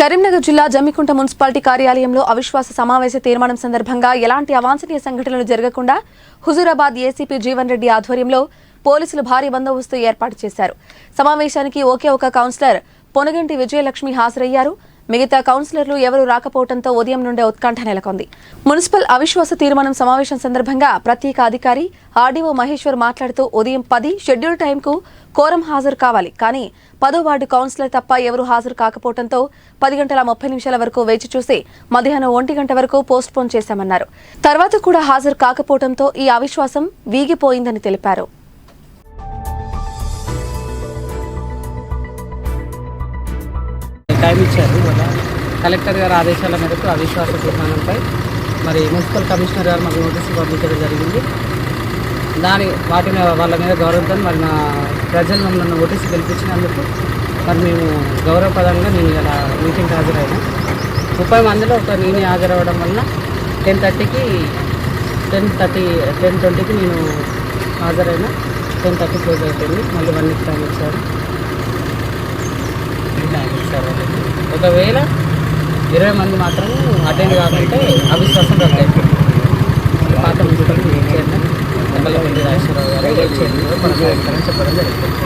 కరీంనగర్ జిల్లా జమ్మికుంట మున్సిపాలిటీ కార్యాలయంలో అవిశ్వాస సమావేశ తీర్మానం సందర్భంగా ఎలాంటి అవాంఛనీయ సంఘటనలు జరగకుండా హుజూరాబాద్ ఏసీపీ జీవన్ రెడ్డి ఆధ్వర్యంలో పోలీసులు భారీ బందోబస్తు ఏర్పాటు చేశారు. సమావేశానికి ఒకే ఒక కౌన్సిలర్ పొనగంటి విజయలక్ష్మి హాజరయ్యారు. మిగతా కౌన్సిలర్లు ఎవరూ రాకపోవడంతో ఉదయం నుండే ఉత్కంఠ నెలకొంది. మున్సిపల్ అవిశ్వాస తీర్మానం సమావేశం సందర్భంగా ప్రత్యేక అధికారి ఆర్డీఓ మహేశ్వర్ మాట్లాడుతూ ఉదయం పది షెడ్యూల్ టైంకు కోరం హాజరు కావాలి. కానీ పదో వార్డు కౌన్సిలర్ తప్ప ఎవరూ హాజరు కాకపోవడంతో పది గంటల ముప్పై నిమిషాల వరకు వేచి చూసి మధ్యాహ్నం ఒంటి గంట వరకు పోస్ట్ పోన్ చేశామన్నారు. తర్వాత కూడా హాజరు కాకపోవడంతో ఈ అవిశ్వాసం వీగిపోయిందని తెలిపారు. టైం ఇచ్చారు. ఇవాళ కలెక్టర్ గారి ఆదేశాల మేరకు అవిశ్వాస తీర్మానంపై మరి మున్సిపల్ కమిషనర్ గారు మాకు నోటీసు పంపించడం జరిగింది. దాని వాటి మీద వాళ్ళ మీద గౌరవంతో మరి మా ప్రజలు మమ్మల్ని నోటీసు గెలిపించినందుకు మరి మేము గౌరవపదంగా నేను ఇలా మీటింగ్ హాజరైనా. ముప్పై మందిలో ఒక నేను హాజరవ్వడం వల్ల టెన్ థర్టీకి టెన్ థర్టీ టెన్ ట్వంటీకి నేను హాజరైనా. టెన్ థర్టీ క్లోజ్ అయిపోయింది. మళ్ళీ వన్ టైం వచ్చారు ఒకవేళ ఇరవై మంది మాత్రం అటెండ్ కాకుంటే అవిశ్వాసం రద్దు అయిపోయింది పాత చేయండి. చైర్మన్ రాజేశ్వరరావు గారు చెప్పడం జరుగుతుంది